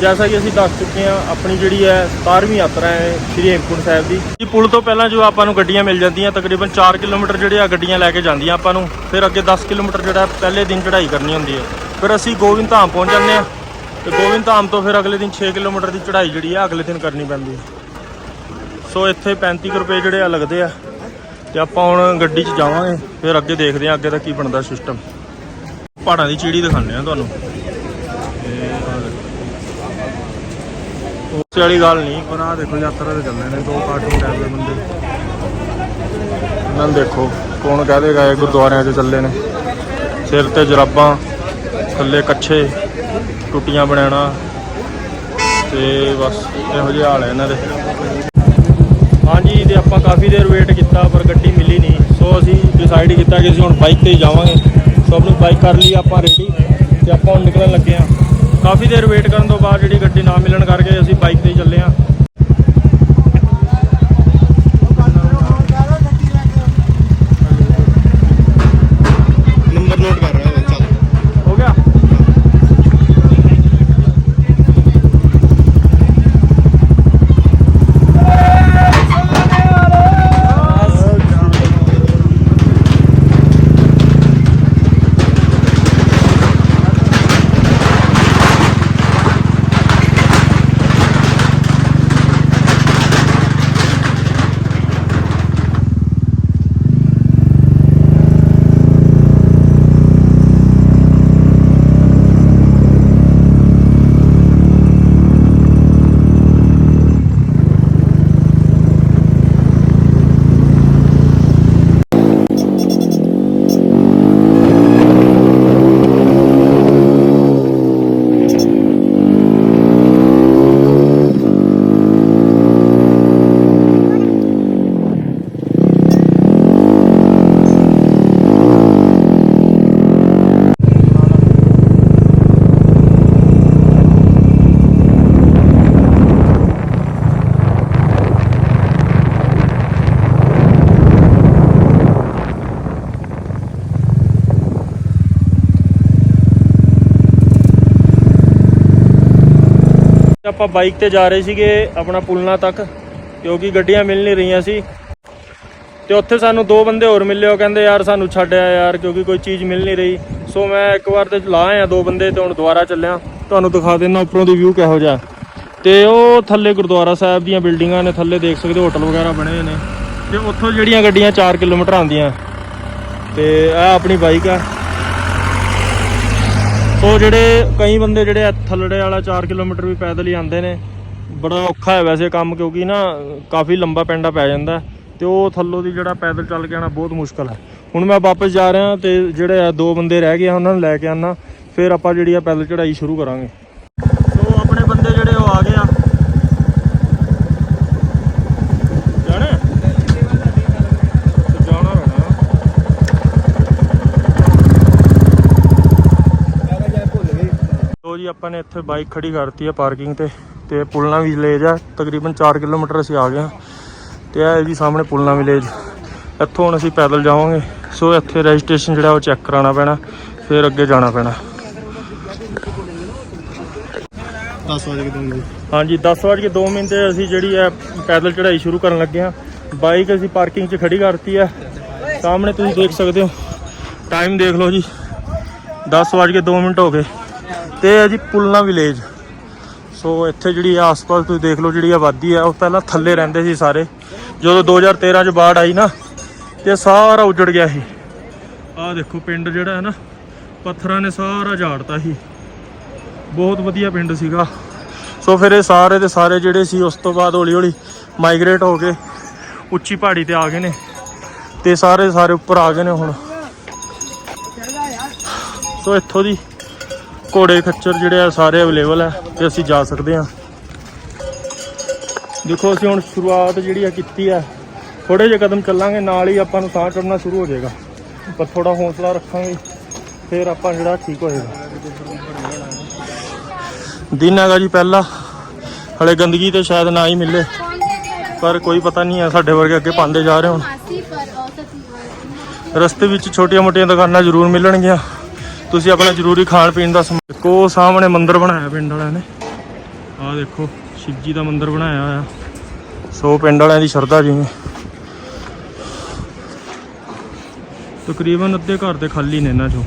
ਜੈਸਾ ਕਿ ਅਸੀਂ ਦੱਸ ਚੁੱਕੇ ਹਾਂ, ਆਪਣੀ ਜਿਹੜੀ ਹੈ 17ਵੀਂ ਯਾਤਰਾ ਹੈ ਸ਼੍ਰੀ ਹੇਮਕੁੰਟ ਸਾਹਿਬ ਦੀ। ਇਹ ਪੁਲ ਤੋਂ ਪਹਿਲਾਂ ਜੋ ਆਪਾਂ ਨੂੰ ਗੱਡੀਆਂ ਮਿਲ ਜਾਂਦੀਆਂ, ਤਕਰੀਬਨ 4 ਕਿਲੋਮੀਟਰ ਜਿਹੜੇ ਆ ਗੱਡੀਆਂ ਲੈ ਕੇ ਜਾਂਦੀਆਂ ਆਪਾਂ ਨੂੰ, ਫਿਰ ਅੱਗੇ 10 ਕਿਲੋਮੀਟਰ ਜਿਹੜਾ ਪਹਿਲੇ ਦਿਨ ਚੜ੍ਹਾਈ ਕਰਨੀ ਹੁੰਦੀ ਹੈ। ਫਿਰ ਅਸੀਂ ਗੋਬਿੰਦ ਧਾਮ ਪਹੁੰਚ ਜਾਂਦੇ ਆ ਤੇ ਗੋਬਿੰਦ ਧਾਮ ਤੋਂ ਫਿਰ ਅਗਲੇ ਦਿਨ 6 ਕਿਲੋਮੀਟਰ ਦੀ ਚੜ੍ਹਾਈ ਜਿਹੜੀ ਆ ਅਗਲੇ ਦਿਨ ਕਰਨੀ ਪੈਂਦੀ ਹੈ। ਸੋ ਇੱਥੇ 35 ਕੁ ਰੁਪਏ ਜਿਹੜੇ ਆ ਲੱਗਦੇ ਆ ਤੇ ਆਪਾਂ ਹੁਣ ਗੱਡੀ 'ਚ ਜਾਵਾਂਗੇ, ਫਿਰ ਅੱਗੇ ਦੇਖਦੇ ਆ ਅੱਗੇ ਦਾ ਕੀ ਬਣਦਾ ਸਿਸਟਮ ਪਹਾੜਾਂ ਦੀ ਚੀੜੀ ਦਿਖਾਉਂਦੇ ਆ ਤੁਹਾਨੂੰ। ਉਸ ਵਾਲੀ ਗੱਲ ਨਹੀਂ, ਪਰ ਆਹ ਦੇਖੋ ਯਾਤਰਾ ਤੇ ਚੱਲੇ ਨੇ, ਦੋ ਕਾਰਟੂਨ ਟਾਈਪ ਦੇ ਬੰਦੇ। ਇਹਨਾਂ ਨੂੰ ਦੇਖੋ, ਕੌਣ ਕਹਿ ਦੇਗਾ ਇਹ ਗੁਰਦੁਆਰਿਆਂ 'ਚ ਚੱਲੇ ਨੇ। ਸਿਰ ਤੇ ਜਰਾਬਾਂ, ਥੱਲੇ ਕੱਛੇ, ਟੁੱਟੀਆਂ ਬਣਾਣਾ ਤੇ ਬਸ ਇਹੋ ਜਿਹੇ ਹਾਲ ਹੈ ਇਹਨਾਂ ਦੇ। ਹਾਂਜੀ, ਤੇ ਆਪਾਂ ਕਾਫੀ ਦੇਰ ਵੇਟ ਕੀਤਾ, ਪਰ ਗੱਡੀ ਮਿਲੀ ਨਹੀਂ। ਸੋ ਅਸੀਂ ਡਿਸਾਈਡ ਕੀਤਾ ਕਿ ਅਸੀਂ ਹੁਣ ਬਾਈਕ ਤੇ ਹੀ ਜਾਵਾਂਗੇ। ਸੋ ਆਪਣੀ ਬਾਈਕ ਕਰ ਲਈ ਆਪਾਂ ਰੈਡੀ ਤੇ ਆਪਾਂ ਹੁਣ ਨਿਕਲਣ ਲੱਗੇ ਹਾਂ। ਕਾਫੀ ਦੇਰ ਵੇਟ ਕਰਨ ਤੋਂ ਬਾਅਦ ਜਿਹੜੀ ਗੱਡੀ ਨਾ ਮਿਲਣ ਕਰਕੇ ਅਸੀਂ ਬਾਈਕ ਤੇ ਹੀ ਚੱਲੇ ਹਾਂ। ਆਪਾਂ ਬਾਈਕ ਤੇ ਜਾ ਰਹੇ ਸੀਗੇ ਆਪਣਾ ਪੁਲਨਾ ਤੱਕ, ਕਿਉਂਕਿ ਗੱਡੀਆਂ ਮਿਲ ਨਹੀਂ ਰਹੀਆਂ ਸੀ। ਤੇ ਉੱਥੇ ਸਾਨੂੰ ਦੋ ਬੰਦੇ ਹੋਰ ਮਿਲੇ, ਉਹ ਕਹਿੰਦੇ, ਯਾਰ, ਸਾਨੂੰ ਛੱਡਿਆ ਯਾਰ, ਕਿਉਂਕਿ ਕੋਈ ਚੀਜ਼ ਮਿਲ ਨਹੀਂ ਰਹੀ। ਸੋ ਮੈਂ ਇੱਕ ਵਾਰ ਤੇ ਲਾ ਆਇਆ ਦੋ ਬੰਦੇ ਤੇ ਹੁਣ ਦੁਬਾਰਾ ਚੱਲਿਆ। ਤੁਹਾਨੂੰ ਦਿਖਾ ਦਿੰਦਾ ਉੱਪਰੋਂ ਦੀ ਵਿਊ ਕਿਹੋ ਜਿਹਾ। ਤੇ ਉਹ ਥੱਲੇ ਗੁਰਦੁਆਰਾ ਸਾਹਿਬ ਦੀਆਂ ਬਿਲਡਿੰਗਾਂ ਨੇ, ਥੱਲੇ ਦੇਖ ਸਕਦੇ ਹੋਟਲ ਵਗੈਰਾ ਬਣੇ ਹੋਏ ਨੇ। ਤੇ ਉੱਥੋਂ ਜਿਹੜੀਆਂ ਗੱਡੀਆਂ 4 ਕਿਲੋਮੀਟਰ ਆਉਂਦੀਆਂ। ਤੇ ਇਹ ਆਪਣੀ ਬਾਈਕ ਆ। ਸੋ ਜਿਹੜੇ ਕਈ ਬੰਦੇ ਜਿਹੜੇ ਆ ਥੱਲੜੇ ਵਾਲਾ 4 ਕਿਲੋਮੀਟਰ ਵੀ ਪੈਦਲ ਹੀ ਆਉਂਦੇ ਨੇ, ਬੜਾ ਔਖਾ ਹੈ ਵੈਸੇ ਕੰਮ ਕਿਉਂਕਿ ਨਾ ਕਾਫੀ ਲੰਬਾ ਪੈਂਡਾ ਪੈ ਜਾਂਦਾ ਹੈ ਤੇ ਉਹ ਥੱਲੋਂ ਦੀ ਜਿਹੜਾ ਪੈਦਲ ਚੱਲ ਕੇ ਆਣਾ ਬਹੁਤ ਮੁਸ਼ਕਲ ਹੈ। ਹੁਣ ਮੈਂ ਵਾਪਸ ਜਾ ਰਿਹਾ ਤੇ ਜਿਹੜੇ ਆ ਦੋ ਬੰਦੇ ਰਹਿ ਗਏ ਆ, ਉਹਨਾਂ ਨੂੰ ਲੈ ਕੇ ਆਣਾ ਫਿਰ ਆਪਾਂ ਜਿਹੜੀ ਆ ਪੈਦਲ ਚੜਾਈ ਸ਼ੁਰੂ ਕਰਾਂਗੇ। ਸੋ ਆਪਣੇ ਬੰਦੇ ਜਿਹੜੇ ਉਹ ਆ ਗਏ ਆ ਜਾਣਾ ਹੈ? ਤੇ ਜਾਣਾ ਰਹਿਣਾ ਲੋ ਜੀ ਆਪਾਂ ਨੇ ਇੱਥੇ ਬਾਈਕ ਖੜੀ ਕਰਤੀ ਹੈ ਪਾਰਕਿੰਗ ਤੇ ਤੇ ਪੁਲਨਾ ਵਿਲੇਜ ਆ ਤਕਰੀਬਨ 4 ਕਿਲੋਮੀਟਰ ਅਸੀਂ ਆ ਗਏ ਤੇ ਇਹ ਜੀ ਸਾਹਮਣੇ ਪੁਲਨਾ ਵਿਲੇਜ। ਇੱਥੋਂ ਹੁਣ ਅਸੀਂ ਪੈਦਲ ਜਾਵਾਂਗੇ। ਸੋ ਇੱਥੇ ਰਜਿਸਟ੍ਰੇਸ਼ਨ ਜਿਹੜਾ ਉਹ ਚੈੱਕ ਕਰਾਉਣਾ ਪੈਣਾ ਫਿਰ ਅੱਗੇ ਜਾਣਾ ਪੈਣਾ। 10 ਵਜੇ ਕਿ ਦੂੰਗੀ ਹਾਂਜੀ 10 ਵਜੇ 2 ਮਿੰਟ ਤੇ ਅਸੀਂ ਜਿਹੜੀ ਹੈ ਪੈਦਲ ਚੜ੍ਹਾਈ ਸ਼ੁਰੂ ਕਰਨ ਲੱਗੇ ਹਾਂ ਬਾਈਕ ਅਸੀਂ ਪਾਰਕਿੰਗ 'ਚ ਖੜੀ ਕਰਤੀ ਹੈ ਸਾਹਮਣੇ ਤੁਸੀਂ ਦੇਖ ਸਕਦੇ ਹੋ। ਟਾਈਮ ਦੇਖ ਲਓ ਜੀ। 10 ਵਜੇ 2 ਮਿੰਟ ਹੋ ਗਏ। ਤੇ ਹੈ ਜੀ ਪੁਲਨਾ ਵਿਲੇਜ ਸੋ ਇੱਥੇ ਜਿਹੜੀ ਆ ਆਸ-ਪਾਸ ਤੁਸੀਂ ਦੇਖ ਲਓ ਜਿਹੜੀ ਆਬਾਦੀ ਆ, ਉਹ ਪਹਿਲਾਂ ਥੱਲੇ ਰਹਿੰਦੇ ਸੀ ਸਾਰੇ। ਜਦੋਂ 2013 ਚ ਬਾੜ ਆਈ ਨਾ, ਤੇ ਸਾਰਾ ਉਜੜ ਗਿਆ ਸੀ। ਆਹ ਦੇਖੋ ਪਿੰਡ ਜਿਹੜਾ ਹੈ ਨਾ, ਪੱਥਰਾਂ ਨੇ ਸਾਰਾ ਝਾੜਤਾ ਸੀ। ਬਹੁਤ ਵਧੀਆ ਪਿੰਡ ਸੀਗਾ। ਸੋ ਫਿਰ ਇਹ ਸਾਰੇ ਦੇ ਸਾਰੇ ਜਿਹੜੇ ਸੀ, ਉਸ ਤੋਂ ਬਾਅਦ ਹੌਲੀ ਹੌਲੀ ਮਾਈਗ੍ਰੇਟ ਹੋ ਕੇ ਉੱਚੀ ਪਹਾੜੀ ਤੇ ਆ ਗਏ ਨੇ। ਤੇ ਸਾਰੇ ਦੇ ਸਾਰੇ ਉੱਪਰ ਆ ਗਏ ਨੇ ਹੁਣ। ਸੋ ਇੱਥੋਂ ਦੀ ਘੋੜੇ ਖੱਚਰ ਜਿਹੜੇ ਆ ਸਾਰੇ ਅਵੇਲੇਬਲ ਆ ਤੇ ਅਸੀਂ ਜਾ ਸਕਦੇ ਆ ਦੇਖੋ, ਅਸੀਂ ਹੁਣ ਸ਼ੁਰੂਆਤ ਜਿਹੜੀ ਆ ਕੀਤੀ ਆ। ਥੋੜੇ ਜਿਹੇ ਕਦਮ ਚੱਲਾਂਗੇ, ਨਾਲ ਹੀ ਆਪਾਂ ਨੂੰ ਸਾਹ ਚੜਨਾ ਸ਼ੁਰੂ ਹੋ ਜਾਏਗਾ। ਪਰ ਥੋੜਾ ਹੌਸਲਾ ਰੱਖਾਂਗੇ, ਫਿਰ ਆਪਾਂ ਜਿਹੜਾ ਠੀਕ ਹੋ ਜਾਏਗਾ ਦਿਨ ਹੈਗਾ ਜੀ ਪਹਿਲਾ। ਹਲੇ ਗੰਦਗੀ ਤੇ ਸ਼ਾਇਦ ਨਾ ਹੀ ਮਿਲੇ। ਪਰ ਕੋਈ ਪਤਾ ਨਹੀਂ ਹੈ ਸਾਡੇ ਵਰਗੇ ਅੱਗੇ ਪਾਉਂਦੇ ਜਾ ਰਹੇ ਹੁਣ। ਰਸਤੇ ਵਿੱਚ ਛੋਟੀਆਂ-ਮੋਟੀਆਂ ਦੁਕਾਨਾਂ ਜ਼ਰੂਰ ਮਿਲਣਗੀਆਂ। ਤੁਸੀਂ ਆਪਣਾ ਜ਼ਰੂਰੀ ਖਾਣ ਪੀਣ ਦਾ ਸਮਾਨ ਕੋ ਸਾਹਮਣੇ ਮੰਦਿਰ ਬਣਾਇਆ ਪਿੰਡ ਵਾਲਿਆਂ ਨੇ। ਆਹ ਦੇਖੋ, ਸ਼ਿਵਜੀ ਦਾ ਮੰਦਿਰ ਬਣਾਇਆ ਹੋਇਆ। ਸੋ ਪਿੰਡ ਵਾਲਿਆਂ ਦੀ ਸ਼ਰਧਾ ਜਿਵੇਂ। ਤਕਰੀਬਨ ਅੱਧੇ ਘਰ ਤੇ ਖਾਲੀ ਨੇ ਇਹਨਾਂ ਚੋਂ,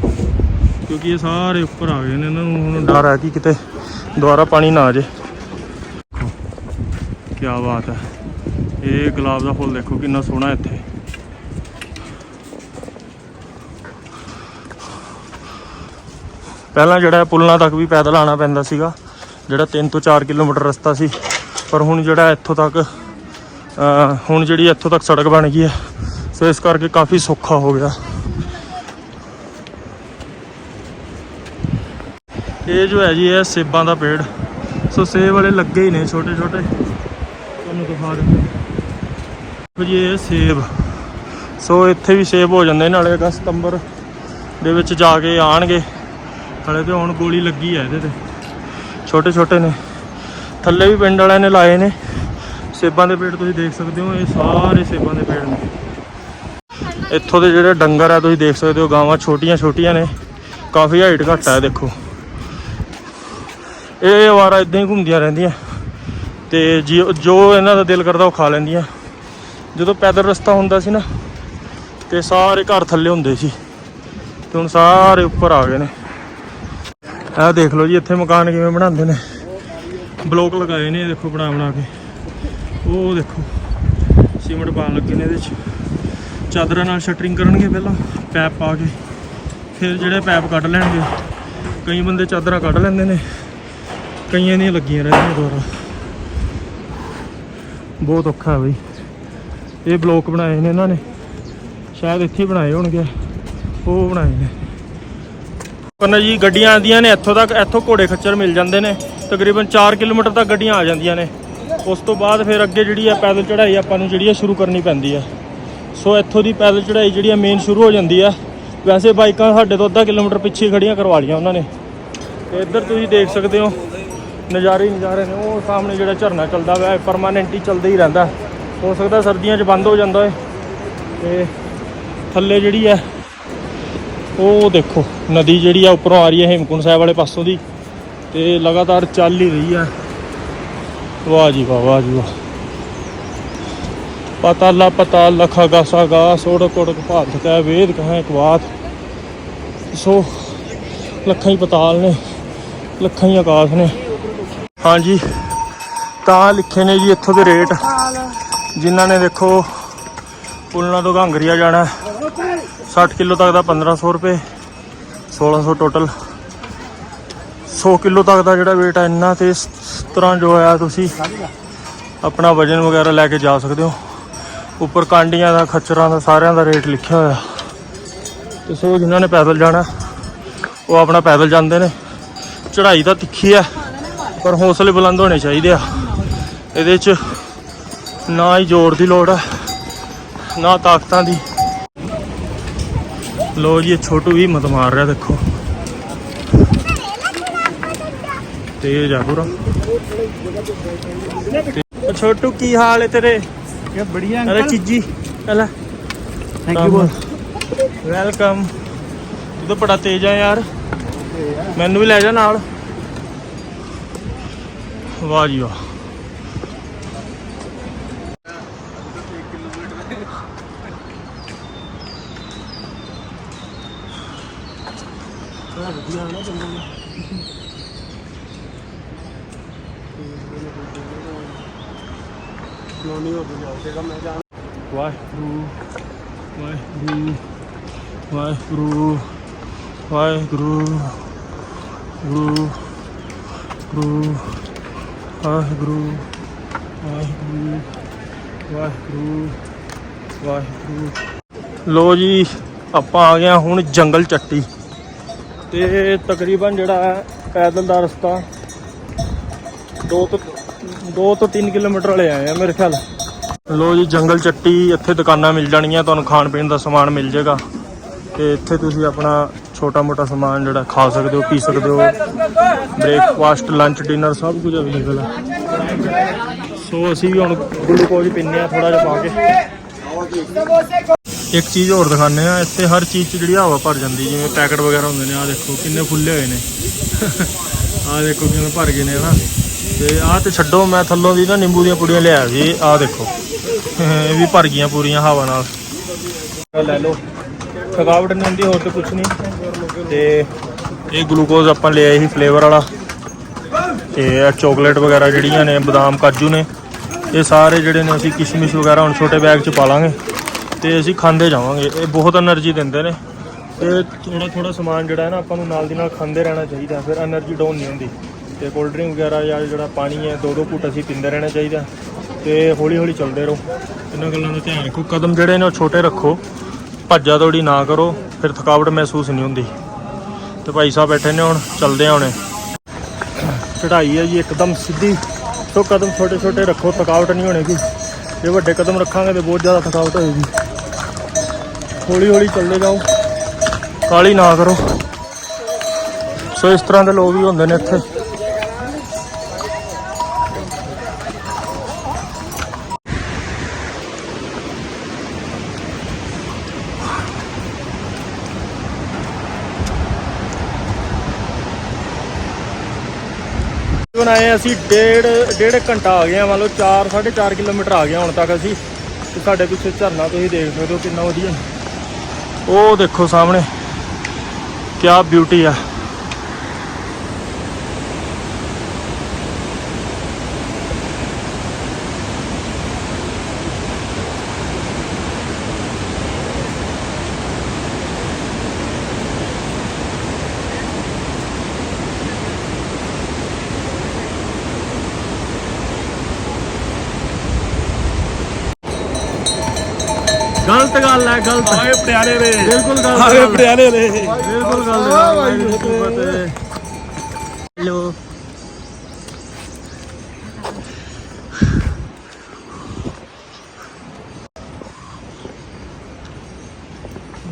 ਕਿਉਂਕਿ ਇਹ ਸਾਰੇ ਉੱਪਰ ਆ ਗਏ ਨੇ ਇਹਨਾਂ ਨੂੰ, ਹੁਣ ਡਰ ਹੈ ਕਿ ਕਿਤੇ ਦੁਬਾਰਾ ਪਾਣੀ ਨਾ ਆ ਜੇ ਕੀ ਬਾਤ ਹੈ। ਇਹ ਗੁਲਾਬ ਦਾ ਫੁੱਲ ਦੇਖੋ ਕਿੰਨਾ ਸੋਹਣਾ ਇੱਥੇ। ਪਹਿਲਾਂ ਜਿਹੜਾ ਹੈ ਪੁੱਲਾਂ ਤੱਕ ਵੀ ਪੈਦਲ ਆਉਣਾ ਪੈਂਦਾ ਸੀਗਾ, ਜਿਹੜਾ 3 ਤੋਂ 4 ਕਿਲੋਮੀਟਰ ਰਸਤਾ ਸੀ, ਪਰ ਹੁਣ ਜਿਹੜਾ ਇੱਥੋਂ ਤੱਕ ਹੁਣ ਜਿਹੜੀ ਇੱਥੋਂ ਤੱਕ ਸੜਕ ਬਣ ਗਈ ਹੈ, ਸੋ ਇਸ ਕਰਕੇ ਕਾਫੀ ਸੌਖਾ ਹੋ ਗਿਆ। ਇਹ ਜੋ ਹੈ ਜੀ, ਇਹ ਸੇਬਾਂ ਦਾ ਪੇੜ। ਸੋ ਸੇਬ ਵਾਲੇ ਲੱਗੇ ਹੀ ਨੇ ਛੋਟੇ ਛੋਟੇ ਤੁਹਾਨੂੰ ਦਿਖਾ ਦਿੰਦਾ ਜੀ, ਇਹ ਸੇਬ। ਸੋ ਇੱਥੇ ਵੀ ਸੇਬ ਹੋ ਜਾਂਦੇ ਨਾਲੇ ਅਗਸਤ ਸਤੰਬਰ ਦੇ ਵਿੱਚ ਜਾ ਕੇ ਆਣਗੇ ਹਲੇ ਤੇ ਹੁਣ ਗੋਲੀ ਲੱਗੀ ਹੈ ਇਹਦੇ ਤੇ। ਛੋਟੇ ਛੋਟੇ ਨੇ। ਥੱਲੇ ਵੀ ਪਿੰਡ ਵਾਲਿਆਂ ਨੇ ਲਾਏ ਨੇ। ਸੇਬਾਂ ਦੇ ਪੇੜ ਤੁਸੀਂ ਦੇਖ ਸਕਦੇ ਹੋ, ਇਹ ਸਾਰੇ ਸੇਬਾਂ ਦੇ ਪੇੜ ਨੇ। ਇੱਥੋਂ ਦੇ ਜਿਹੜੇ ਡੰਗਰ ਆ, ਤੁਸੀਂ ਦੇਖ ਸਕਦੇ ਹੋ, ਗਾਵਾਂ ਛੋਟੀਆਂ ਛੋਟੀਆਂ ਨੇ। ਕਾਫੀ ਹਾਈਟ ਘੱਟ ਹੈ ਦੇਖੋ। ਇਹ ਅਵਾਰਾ ਇਦਾਂ ਹੀ ਘੁੰਮਦੀਆਂ ਰਹਿੰਦੀਆਂ। ਤੇ ਜੀ- ਜੋ ਇਹਨਾਂ ਦਾ ਦਿਲ ਕਰਦਾ ਉਹ ਖਾ ਲੈਂਦੀਆਂ। ਜਦੋਂ ਪੈਦਲ ਰਸਤਾ ਹੁੰਦਾ ਸੀ ਨਾ, ਤੇ ਸਾਰੇ ਘਰ ਥੱਲੇ ਹੁੰਦੇ ਸੀ। ਤੇ ਹੁਣ ਸਾਰੇ ਉੱਪਰ ਆ ਗਏ ਨੇ। ਆਹ ਦੇਖ ਲਓ ਜੀ, ਇੱਥੇ ਮਕਾਨ ਕਿਵੇਂ ਬਣਾਉਂਦੇ ਨੇ। ਬਲੋਕ ਲਗਾਏ ਨੇ, ਇਹ ਦੇਖੋ ਬਣਾ ਬਣਾ ਕੇ। ਉਹ ਦੇਖੋ, ਸੀਮੈਂਟ ਪਾਣ ਲੱਗੇ ਨੇ ਇਹਦੇ 'ਚ। ਚਾਦਰਾਂ ਨਾਲ ਸ਼ਟਰਿੰਗ ਕਰਨਗੇ ਪਹਿਲਾਂ ਪੈਪ ਪਾ ਕੇ। ਫਿਰ ਜਿਹੜੇ ਪੈਪ ਕੱਢ ਲੈਣਗੇ, ਕਈ ਬੰਦੇ ਚਾਦਰਾਂ ਕੱਢ ਲੈਂਦੇ ਨੇ। ਕਈਆਂ ਦੀਆਂ ਲੱਗੀਆਂ ਰਹਿੰਦੀਆਂ ਦੁਆਰਾ ਬਹੁਤ ਔਖਾ ਹੈ ਬਈ। ਇਹ ਬਲੋਕ ਬਣਾਏ ਨੇ ਇਹਨਾਂ ਨੇ। ਸ਼ਾਇਦ ਇੱਥੇ ਬਣਾਏ ਹੋਣਗੇ। ਉਹ ਬਣਾਏ ਨੇ। ਕੰਨਾ ਜੀ, ਗੱਡੀਆਂ ਆਉਂਦੀਆਂ ਨੇ, ਇੱਥੋਂ ਤੱਕ, ਇੱਥੋਂ ਘੋੜੇ ਖੱਚਰ ਮਿਲ ਜਾਂਦੇ ਨੇ, ਤਕਰੀਬਨ 4 ਕਿਲੋਮੀਟਰ ਤੱਕ ਗੱਡੀਆਂ ਆ ਜਾਂਦੀਆਂ ਨੇ। ਉਸ ਤੋਂ ਬਾਅਦ ਫਿਰ ਅੱਗੇ ਜਿਹੜੀ ਆ ਪੈਦਲ ਚੜ੍ਹਾਈ ਆਪਾਂ ਨੂੰ ਜਿਹੜੀ ਆ ਸ਼ੁਰੂ ਕਰਨੀ ਪੈਂਦੀ ਆ। ਸੋ ਇੱਥੋਂ ਦੀ ਪੈਦਲ ਚੜ੍ਹਾਈ ਜਿਹੜੀ ਆ ਮੇਨ ਸ਼ੁਰੂ ਹੋ ਜਾਂਦੀ ਆ। ਵੈਸੇ ਬਾਈਕਾਂ ਸਾਡੇ ਤੋਂ ਅੱਧਾ ਕਿਲੋਮੀਟਰ ਪਿੱਛੇ ਖੜੀਆਂ ਕਰਵਾ ਲਈਆਂ ਉਹਨਾਂ ਨੇ। ਤੇ ਇੱਧਰ ਤੁਸੀਂ ਦੇਖ ਸਕਦੇ ਹੋ, ਨਜ਼ਾਰੇ ਨਜ਼ਾਰੇ ਨੇ, ਉਹ ਸਾਹਮਣੇ ਜਿਹੜਾ ਝਰਨਾ ਚੱਲਦਾ ਵਾ ਪਰਮਾਨੈਂਟ ਹੀ ਚੱਲਦਾ ਹੀ ਰਹਿੰਦਾ। ਹੋ ਸਕਦਾ ਸਰਦੀਆਂ 'ਚ ਬੰਦ ਹੋ ਜਾਂਦਾ ਏ ਤੇ ਥੱਲੇ ਜਿਹੜੀ ਹੈ ਉਹ ਦੇਖੋ, ਨਦੀ ਜਿਹੜੀ ਆ ਉੱਪਰੋਂ ਆ ਰਹੀ ਹੈ ਹੇਮਕੁੰਟ ਸਾਹਿਬ ਵਾਲੇ ਪਾਸੋਂ ਦੀ ਤੇ ਲਗਾਤਾਰ ਚੱਲ ਹੀ ਰਹੀ ਆ ਵਾਹ ਜੀ ਵਾਹ ਵਾਹ ਜੀ ਵਾਹ। ਪਤਾਲਾ ਪਤਾਲ ਲਖਾ ਗਾਸਾ ਗਾ, ਸੋੜ ਕੋੜ ਭਾਰਤ ਕੈ ਵੇਦ ਕਹਾਂ ਇੱਕ ਬਾਤ। ਸੋ, ਲੱਖਾਂ ਹੀ ਪਤਾਲ ਨੇ, ਲੱਖਾਂ ਹੀ ਆਕਾਸ਼ ਨੇ। ਹਾਂਜੀ, ਤਾਂ ਲਿਖੇ ਨੇ ਜੀ ਇੱਥੋਂ ਦੇ ਰੇਟ। ਜਿਨ੍ਹਾਂ ਨੇ ਦੇਖੋ ਪੁਲਨਾ ਤੋਂ ਘਾਂਗਰੀਆ ਜਾਣਾ। 60 ਕਿਲੋ ਤੱਕ ਦਾ 1500 ਰੁਪਏ 1600 ਟੋਟਲ 100 ਕਿਲੋ ਤੱਕ ਦਾ ਜਿਹੜਾ weight ਹੈ ਇੰਨਾ ਤੇ ਇਸ ਤਰ੍ਹਾਂ ਜੋ ਹੈ ਤੁਸੀਂ ਆਪਣਾ ਵਜਨ ਵਗੈਰਾ ਲੈ ਕੇ ਜਾ ਸਕਦੇ ਹੋ। ਉੱਪਰ ਕਾਂਡੀਆਂ ਦਾ, ਖੱਚਰਾਂ ਦਾ, ਸਾਰਿਆਂ ਦਾ ਰੇਟ ਲਿਖਿਆ ਹੋਇਆ। ਤੇ ਸੋ ਜਿਨ੍ਹਾਂ ਨੇ ਪੈਦਲ ਜਾਣਾ, ਉਹ ਆਪਣਾ ਪੈਦਲ ਜਾਂਦੇ ਨੇ। ਚੜ੍ਹਾਈ ਤਾਂ ਤਿੱਖੀ ਹੈ ਪਰ ਹੌਸਲੇ ਬੁਲੰਦ ਹੋਣੇ ਚਾਹੀਦੇ ਆ। ਇਹਦੇ 'ਚ ਨਾ ਹੀ ਜ਼ੋਰ ਦੀ ਲੋੜ ਹੈ ਨਾ ਤਾਕਤਾਂ ਦੀ। ਲੋ ਜੀ ਛੋਟੂ ਵੀ ਮਤ ਮਾਰ ਰਿਹਾ ਦੇਖੋ। ਤੇਜ ਆ ਪੂਰਾ। ਉਹ ਛੋਟੂ ਕੀ ਹਾਲ ਹੈ ਤੇਰੇ? ਯਾ ਬੜੀਆ ਅਰੇ ਚੀਜੀ ਚਲਾ। ਥੈਂਕ ਯੂ ਬੋਲ ਵੈਲਕਮ ਤੂੰ ਤਾਂ ਬੜਾ ਤੇਜ ਆ ਯਾਰ। ਮੈਨੂੰ ਵੀ ਲੈ ਜਾ ਨਾਲ। ਵਾਹ ਜੀ ਵਾਹ। ਵਾਹਿਗੁਰੂ ਵਾਹਿਗੁਰੂ ਵਾਹਿਗੁਰੂ ਵਾਹਿਗੁਰੂ ਗੁਰੂ ਗੁਰੂ ਵਾਹਿਗੁਰੂ ਵਾਹਿਗੁਰੂ ਵਾਹਿਗੁਰੂ ਵਾਹਿਗੁਰੂ ਲੋ ਜੀ ਆਪਾਂ ਆ ਗਏ ਹਾਂ ਹੁਣ ਜੰਗਲ ਚੱਟੀ ਤੇ ਤਕਰੀਬਨ ਜਿਹੜਾ ਪੈਦਲ ਦਾ ਰਸਤਾ 2 ਤੋਂ 2 ਤੋਂ 3 ਕਿਲੋਮੀਟਰ ਵਾਲੇ ਆਏ ਆ ਮੇਰੇ ਖਿਆਲ ਲੋ ਜੀ, ਜੰਗਲ ਚੱਟੀ, ਇੱਥੇ ਦੁਕਾਨਾਂ ਮਿਲ ਜਾਣਗੀਆਂ, ਤੁਹਾਨੂੰ ਖਾਣ ਪੀਣ ਦਾ ਸਮਾਨ ਮਿਲ ਜਾਏਗਾ। ਤੇ ਇੱਥੇ ਤੁਸੀਂ ਆਪਣਾ ਛੋਟਾ ਮੋਟਾ ਸਮਾਨ ਜਿਹੜਾ ਖਾ ਸਕਦੇ ਹੋ, ਪੀ ਸਕਦੇ ਹੋ। ਬ੍ਰੇਕਫਾਸਟ ਲੰਚ ਡਿਨਰ ਸਭ ਕੁਝ ਅਵੇਲੇਬਲ ਹੈ ਸੋ ਅਸੀਂ ਵੀ ਹੁਣ ਗਲੂਕੋਜ਼ ਪੀਂਦੇ ਆ ਥੋੜਾ ਜਿਹਾ ਪਾ ਕੇ। ਇੱਕ ਚੀਜ਼ ਹੋਰ ਦਿਖਾਉਂਦੇ ਆ ਇੱਥੇ ਹਰ ਚੀਜ਼ 'ਚ ਜਿਹੜੀ ਹਵਾ ਭਰ ਜਾਂਦੀ, ਜਿਵੇਂ ਪੈਕਟ ਵਗੈਰਾ ਹੁੰਦੇ ਨੇ ਆ ਦੇਖੋ ਕਿੰਨੇ ਫੁੱਲੇ ਹੋਏ ਨੇ। ਆ ਦੇਖੋ ਕਿਵੇਂ ਭਰ ਗਏ ਨੇ, ਹਨਾ। ਤੇ ਆਹ ਤੇ ਛੱਡੋ, ਮੈਂ ਥੱਲੋਂ ਦੀ ਨਾ ਨਿੰਬੂ ਦੀਆਂ ਪੁੜੀਆਂ ਲਿਆ ਸੀ, ਆਹ ਦੇਖੋ। ਇਹ ਵੀ ਭਰ ਗਈਆਂ ਪੂਰੀਆਂ ਹਵਾ ਨਾਲ। ਲੈ ਲਓ। ਥਕਾਵਟ ਨਹੀਂ ਹੁੰਦੀ, ਹੋਰ ਤਾਂ ਕੁਝ ਨਹੀਂ। ਤੇ ਇਹ ਗਲੂਕੋਜ਼ ਆਪਾਂ ਲੈ ਆਏ ਸੀ ਫਲੇਵਰ ਵਾਲਾ। ਤੇ ਇਹ ਚਾਕਲੇਟ ਵਗੈਰਾ ਜਿਹੜੀਆਂ ਨੇ, ਬਦਾਮ, ਕਾਜੂ ਨੇ, ਇਹ ਸਾਰੇ ਜਿਹੜੇ ਨੇ ਅਸੀਂ ਕਿਸ਼ਮਿਸ਼ ਵਗੈਰਾ ਹੁਣ ਛੋਟੇ ਬੈਗ 'ਚ ਪਾ ਲਾਂਗੇ। ਤੇ ਅਸੀਂ ਖਾਂਦੇ ਜਾਵਾਂਗੇ। ਇਹ ਬਹੁਤ એનર્ਜੀ ਦਿੰਦੇ ਨੇ। ਤੇ ਥੋੜਾ ਥੋੜਾ ਸਮਾਨ ਜਿਹੜਾ ਹੈ ਨਾ, ਆਪਾਂ ਨੂੰ ਨਾਲ ਦੀ ਨਾਲ ਖਾਂਦੇ ਰਹਿਣਾ ਚਾਹੀਦਾ। ਫਿਰ એનર્ਜੀ ਡਾਊਨ ਨਹੀਂ ਹੁੰਦੀ। ਤੇ ਕੋਲਡ ਡਰਿੰਕ ਵਗੈਰਾ ਜਾਂ ਜਿਹੜਾ ਪਾਣੀ ਹੈ, ਦੋ ਦੋ ਘੁੱਟ ਅਸੀਂ ਪੀਂਦੇ ਰਹਿਣਾ ਚਾਹੀਦਾ। ਤੇ ਹੌਲੀ ਹੌਲੀ ਚੱਲਦੇ ਰਹੋ। ਇਹਨਾਂ ਗੱਲਾਂ ਦਾ ਧਿਆਨ ਰੱਖੋ। ਕਦਮ ਜਿਹੜੇ ਨੇ ਉਹ ਛੋਟੇ ਰੱਖੋ। ਭੱਜਾ ਦੌੜੀ ਨਾ ਕਰੋ। ਫਿਰ ਥਕਾਵਟ ਮਹਿਸੂਸ ਨਹੀਂ ਹੁੰਦੀ। ਤੇ ਭਾਈ ਸਾਹਿਬ ਬੈਠੇ ਨੇ ਹੁਣ, ਚੱਲਦੇ ਆਉਣੇ ਚੜਾਈ ਹੈ ਜੀ, ਇੱਕਦਮ ਸਿੱਧੀ। ਸੋ ਕਦਮ ਛੋਟੇ ਛੋਟੇ ਰੱਖੋ, ਥਕਾਵਟ ਨਹੀਂ ਹੋਣੇਗੀ ਜੇ ਵੱਡੇ ਕਦਮ ਰੱਖਾਂਗੇ ਤੇ ਬਹੁਤ ਜ਼ਿਆਦਾ ਥਕਾਵਟ ਹੋਏਗੀ। ਹੌਲੀ ਹੌਲੀ ਚੱਲਦੇ ਜਾਓ। ਕਾਲੀ ਨਾ ਕਰੋ। ਸੋ ਇਸ ਤਰ੍ਹਾਂ ਦੇ ਲੋਕ ਵੀ ਹੁੰਦੇ ਨੇ ਇੱਥੇ। ਆਏ ਅਸੀਂ, ਡੇਢ ਡੇਢ ਘੰਟਾ ਆ ਗਏ ਆ ਮੰਨ ਲਓ 4 4.5 ਕਿਲੋਮੀਟਰ ਆ ਗਏ ਹੁਣ ਤੱਕ ਅਸੀਂ। ਤੇ ਸਾਡੇ ਪਿੱਛੇ ਝਰਨਾ ਤੁਸੀਂ ਦੇਖ ਸਕਦੇ ਹੋ ਕਿੰਨਾ ਵਧੀਆ। ਉਹ ਦੇਖੋ ਸਾਹਮਣੇ, ਕਿਆ ਬਿਊਟੀ ਆ। ਪਟਿਆਲੇ ਦੇ। ਬਿਲਕੁਲ ਗੱਲ। ਪਟਿਆਲੇ ਦੇ। ਬਿਲਕੁਲ ਗੱਲ ਹੈ ਹੈਲੋ।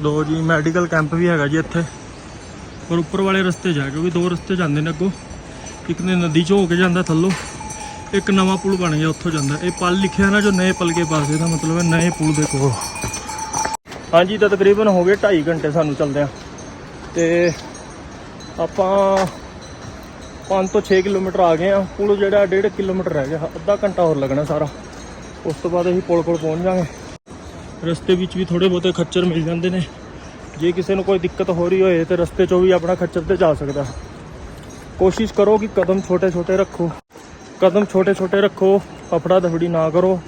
ਲੋ ਜੀ ਮੈਡੀਕਲ ਕੈਂਪ ਵੀ ਹੈਗਾ ਜੀ ਇੱਥੇ। ਪਰ ਉੱਪਰ ਵਾਲੇ ਰਸਤੇ ਜਾ ਕਿਉਂਕਿ ਦੋ ਰਸਤੇ ਜਾਂਦੇ ਨੇ ਅੱਗੋਂ। ਇੱਕ ਨੇ ਨਦੀ ਚੋਂ ਹੋ ਕੇ ਜਾਂਦਾ ਥੱਲੋਂ ਇੱਕ ਨਵਾਂ ਪੁਲ ਬਣ ਗਿਆ ਉੱਥੋਂ ਜਾਂਦਾ। ਇਹ ਪਲ ਲਿਖਿਆ ਨਾ ਜੋ ਨਏ ਪਲ ਕੇ ਪਾਸ ਇਹਦਾ ਮਤਲਬ ਹੈ ਨਏ ਪੁਲ ਦੇ ਕੋਲ। ਹਾਂਜੀ, ਤਾਂ ਤਕਰੀਬਨ ਹੋ ਗਏ 2.5 ਘੰਟੇ ਸਾਨੂੰ ਚੱਲਦਿਆਂ। ਤੇ ਆਪਾਂ 5 ਤੋਂ 6 ਕਿਲੋਮੀਟਰ ਆ ਗਏ ਆ ਪੁਲ ਜਿਹੜਾ 1.5 ਕਿਲੋਮੀਟਰ ਰਹਿ ਗਿਆ। ਅੱਧਾ ਘੰਟਾ ਹੋਰ ਲੱਗਣਾ ਸਾਰਾ। ਉਸ ਤੋਂ ਬਾਅਦ ਅਸੀਂ ਪੁਲ ਕੋਲ ਪਹੁੰਚ ਜਾਾਂਗੇ ਰਸਤੇ ਵਿੱਚ ਵੀ ਥੋੜੇ ਬਹੁਤੇ ਖੱਚਰ ਮਿਲ ਜਾਂਦੇ ਨੇ। ਜੇ ਕਿਸੇ ਨੂੰ ਕੋਈ ਦਿੱਕਤ ਹੋ ਰਹੀ ਹੋਏ, ਤੇ ਰਸਤੇ 'ਚੋਂ ਵੀ ਆਪਣਾ ਖੱਚਰ ਤੇ ਜਾ ਸਕਦਾ। ਕੋਸ਼ਿਸ਼ ਕਰੋ ਕਿ ਕਦਮ ਛੋਟੇ ਛੋਟੇ ਰੱਖੋ। ਕਦਮ ਛੋਟੇ ਛੋਟੇ ਰੱਖੋ। ਅਫੜਾ ਦਫੜੀ ਨਾ ਕਰੋ।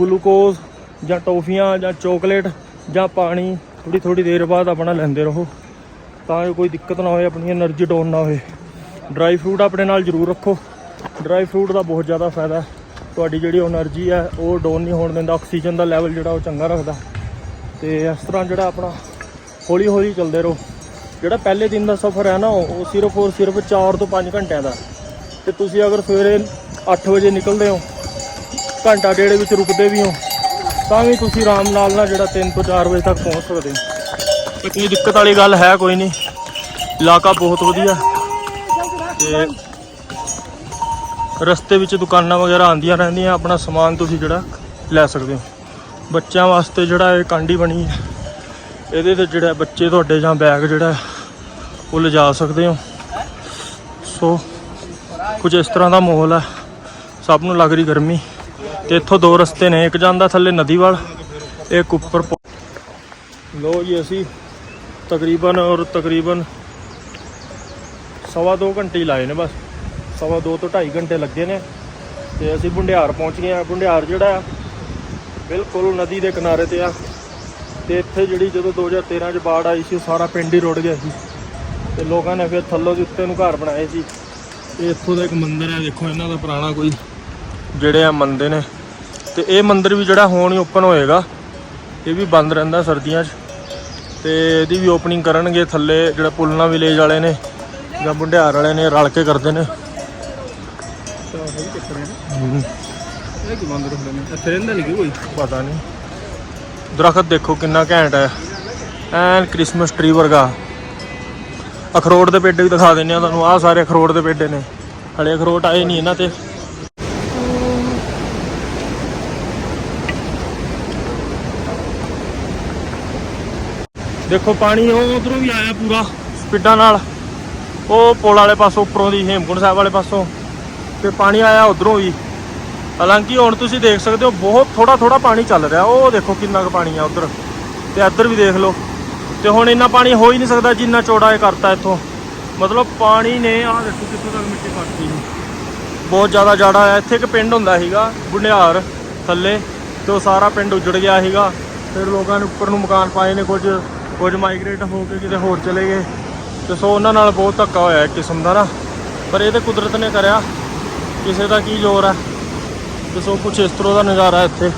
ਗਲੂਕੋਜ਼ ਜਾਂ ਟੋਫੀਆਂ ਜਾਂ ਚਾਕਲੇਟ ਜਾਂ ਪਾਣੀ ਥੋੜੀ ਥੋੜੀ ਦੇਰ ਬਾਅਦ ਆਪਣਾ ਲੈਂਦੇ ਰਹੋ। ਤਾਂ ਜੋ ਕੋਈ ਦਿੱਕਤ ਨਾ ਹੋਏ, ਆਪਣੀ એનર્ਜੀ ਡਾਊਨ ਨਾ ਹੋਏ। ਡਰਾਈ ਫਰੂਟ ਆਪਣੇ ਨਾਲ ਜ਼ਰੂਰ ਰੱਖੋ। ਡਰਾਈ ਫਰੂਟ ਦਾ ਬਹੁਤ ਜ਼ਿਆਦਾ ਫਾਇਦਾ ਤੁਹਾਡੀ ਜਿਹੜੀ એનર્ਜੀ ਹੈ, ਉਹ ਡਾਊਨ ਨਹੀਂ ਹੋਣ ਦਿੰਦਾ ਆਕਸੀਜਨ ਦਾ ਲੈਵਲ ਜਿਹੜਾ ਉਹ ਚੰਗਾ ਰੱਖਦਾ। ਤੇ ਇਸ ਤਰ੍ਹਾਂ ਜਿਹੜਾ ਆਪਣਾ ਹੌਲੀ ਹੌਲੀ ਚੱਲਦੇ ਰਹੋ। ਜਿਹੜਾ ਪਹਿਲੇ ਦਿਨ ਦਾ ਸਫ਼ਰ ਹੈ ਨਾ, ਉਹ ਸਿਰਫ ਔਰ ਸਿਰਫ 4 ਤੋਂ 5 ਘੰਟਿਆਂ ਦਾ। ਤੇ ਤੁਸੀਂ ਅਗਰ ਸਵੇਰੇ 8 ਵਜੇ ਨਿਕਲਦੇ ਹੋ, ਘੰਟਾ ਡੇਢ ਵਿੱਚ ਰੁਕਦੇ ਵੀ ਹੋ ਤਾਂ ਵੀ ਤੁਸੀਂ ਆਰਾਮ ਨਾਲ ਨਾ ਜਿਹੜਾ 3 ਤੋਂ 4 ਵਜੇ ਤੱਕ ਪਹੁੰਚ ਸਕਦੇ ਹੋ। ਤੇ ਕੋਈ ਦਿੱਕਤ ਵਾਲੀ ਗੱਲ ਹੈ ਕੋਈ ਨਹੀਂ। ਇਲਾਕਾ ਬਹੁਤ ਵਧੀਆ। ਤੇ ਰਸਤੇ ਵਿੱਚ ਦੁਕਾਨਾਂ ਵਗੈਰਾ ਆਉਂਦੀਆਂ ਰਹਿੰਦੀਆਂ, ਆਪਣਾ ਸਮਾਨ ਤੁਸੀਂ ਜਿਹੜਾ ਲੈ ਸਕਦੇ ਹੋ। ਬੱਚਿਆਂ ਵਾਸਤੇ ਜਿਹੜਾ ਇਹ ਕਾਂਡੀ ਬਣੀ ਹੈ, ਇਹਦੇ ਤੇ ਜਿਹੜਾ ਬੱਚੇ ਤੁਹਾਡੇ ਜਾਂ ਬੈਗ ਜਿਹੜਾ ਉਹ ਲਿਜਾ ਸਕਦੇ ਹੋ। ਸੋ, ਕੁਝ ਇਸ ਤਰ੍ਹਾਂ ਦਾ ਮਾਹੌਲ ਹੈ। ਸਭ ਨੂੰ ਲੱਗ ਰਹੀ ਗਰਮੀ। ਤੇ ਇੱਥੋਂ ਦੋ ਰਸਤੇ ਨੇ, ਇੱਕ ਜਾਂਦਾ ਥੱਲੇ ਨਦੀ ਵੱਲ, ਇੱਕ ਉੱਪਰ ਲੋ ਜੀ ਅਸੀਂ ਤਕਰੀਬਨ, ਔਰ ਤਕਰੀਬਨ ਸਵਾ ਦੋ ਘੰਟੇ ਹੀ ਲਾਏ ਨੇ ਬਸ। ਸਵਾ ਦੋ ਤੋਂ 2.5 ਘੰਟੇ ਲੱਗੇ ਨੇ ਤੇ ਅਸੀਂ ਬੁੰਡਿਆਰ ਪਹੁੰਚ ਗਏ ਆ ਬੁੰਡਿਆਰ ਜਿਹੜਾ ਆ, ਬਿਲਕੁਲ ਨਦੀ ਦੇ ਕਿਨਾਰੇ ਤੇ ਆ। ਤੇ ਇੱਥੇ ਜਿਹੜੀ ਜਦੋਂ 2013 ਚ ਬਾੜ ਆਈ ਸੀ, ਉਹ ਸਾਰਾ ਪਿੰਡ ਹੀ ਰੁੜ ਗਿਆ ਸੀ। ਤੇ ਲੋਕਾਂ ਨੇ ਫਿਰ ਥੱਲੋਂ ਦੇ ਉੱਤੇ ਨੂੰ ਘਰ ਬਣਾਏ ਸੀ। ਤੇ ਇੱਥੋਂ ਦਾ ਇੱਕ ਮੰਦਿਰ ਹੈ ਦੇਖੋ ਇਹਨਾਂ ਦਾ ਪੁਰਾਣਾ ਕੋਈ, ਜਿਹੜੇ ਆ ਮੰਦੇ ਨੇ। ਤੇ ਇਹ ਮੰਦਿਰ ਵੀ ਜਿਹੜਾ ਹੁਣ ਹੀ ਓਪਨ ਹੋਏਗਾ ਇਹ ਵੀ ਬੰਦ ਰਹਿੰਦਾ ਸਰਦੀਆਂ 'ਚ। ਤੇ ਇਹਦੀ ਵੀ ਓਪਨਿੰਗ ਕਰਨਗੇ ਥੱਲੇ ਜਿਹੜਾ ਪੁਲਨਾ ਵਿਲੇਜ ਵਾਲੇ ਨੇ ਜਾਂ ਬੁੰਡਿਆਰ ਵਾਲੇ ਨੇ ਰਲ ਕੇ ਕਰਦੇ ਨੇ। ਹਮ, ਇਹ ਕੀ ਮੰਦਰ ਹੁੰਦੇ ਨੇ? ਇੱਥੇ ਰਹਿੰਦਾ ਨਹੀਂ ਕੋਈ? ਪਤਾ ਨਹੀਂ। ਦਰਖਤ ਦੇਖੋ ਕਿੰਨਾ ਘੈਂਟ ਹੈ। ਐਨ ਕ੍ਰਿਸਮਸ ਟਰੀ ਵਰਗਾ। ਅਖਰੋਟ ਦੇ ਪੇਡੇ ਵੀ ਦਿਖਾ ਦਿੰਨੇ ਆ ਤੁਹਾਨੂੰ। ਆਹ ਸਾਰੇ ਅਖਰੋਟ ਦੇ ਪੇਡੇ ਨੇ। ਹਲੇ ਅਖਰੋਟ ਆਏ ਨਹੀਂ ਇਹਨਾਂ ਤੇ। ਦੇਖੋ ਪਾਣੀ ਉਹ ਉਧਰੋਂ ਵੀ ਆਇਆ ਪੂਰਾ ਸਪੀਡਾਂ ਨਾਲ। ਉਹ ਪੁਲ ਵਾਲੇ ਪਾਸੋਂ ਉੱਪਰੋਂ ਦੀ, ਹੇਮਕੁੰਟ ਸਾਹਿਬ ਵਾਲੇ ਪਾਸੋਂ। ਤੇ ਪਾਣੀ ਆਇਆ ਉਧਰੋਂ ਵੀ। ਹਾਲਾਂਕਿ ਹੁਣ ਤੁਸੀਂ ਦੇਖ ਸਕਦੇ ਹੋ, ਬਹੁਤ ਥੋੜਾ ਥੋੜਾ ਪਾਣੀ ਚੱਲ ਰਿਹਾ। ਉਹ ਦੇਖੋ ਕਿੰਨਾ ਕੁ ਪਾਣੀ ਆ ਉਧਰ। ਤੇ ਇੱਧਰ ਵੀ ਦੇਖ ਲਓ। ਤੇ ਹੁਣ ਇੰਨਾ ਪਾਣੀ ਹੋ ਹੀ ਨਹੀਂ ਸਕਦਾ ਜਿੰਨਾ ਚੌੜਾ ਇਹ ਕਰਤਾ ਇੱਥੋਂ। ਮਤਲਬ ਪਾਣੀ ਨੇ, ਆਹ ਦੇਖੋ ਕਿੱਥੋਂ ਤੱਕ ਮਿੱਟੀ ਕੱਟਤੀ ਬਹੁਤ ਜ਼ਿਆਦਾ ਜਾੜਾ ਹੈ ਇੱਥੇ ਇੱਕ ਪਿੰਡ ਹੁੰਦਾ ਸੀਗਾ, ਬੁੰਡਿਆਰ ਥੱਲੇ। ਤੇ ਉਹ ਸਾਰਾ ਪਿੰਡ ਉਜੜ ਗਿਆ ਸੀਗਾ। ਫਿਰ ਲੋਕਾਂ ਨੇ ਉੱਪਰ ਨੂੰ ਮਕਾਨ ਪਾਏ ਨੇ ਕੁਝ। ਕੁਝ ਮਾਈਗ੍ਰੇਟ ਹੋ ਕੇ ਕਿਤੇ ਹੋਰ ਚਲੇ ਗਏ ਤੇ ਸੋ ਉਹਨਾਂ ਨਾਲ ਬਹੁਤ ਧੱਕਾ ਹੋਇਆ ਇੱਕ ਕਿਸਮ ਦਾ ਨਾ। ਪਰ ਇਹ ਤੇ ਕੁਦਰਤ ਨੇ ਕਰਿਆ। ਕਿਸੇ ਦਾ ਕੀ ਜ਼ੋਰ ਹੈ ਤੇ ਸੋ ਕੁਝ ਇਸ ਤਰ੍ਹਾਂ ਦਾ ਨਜ਼ਾਰਾ ਇੱਥੇ।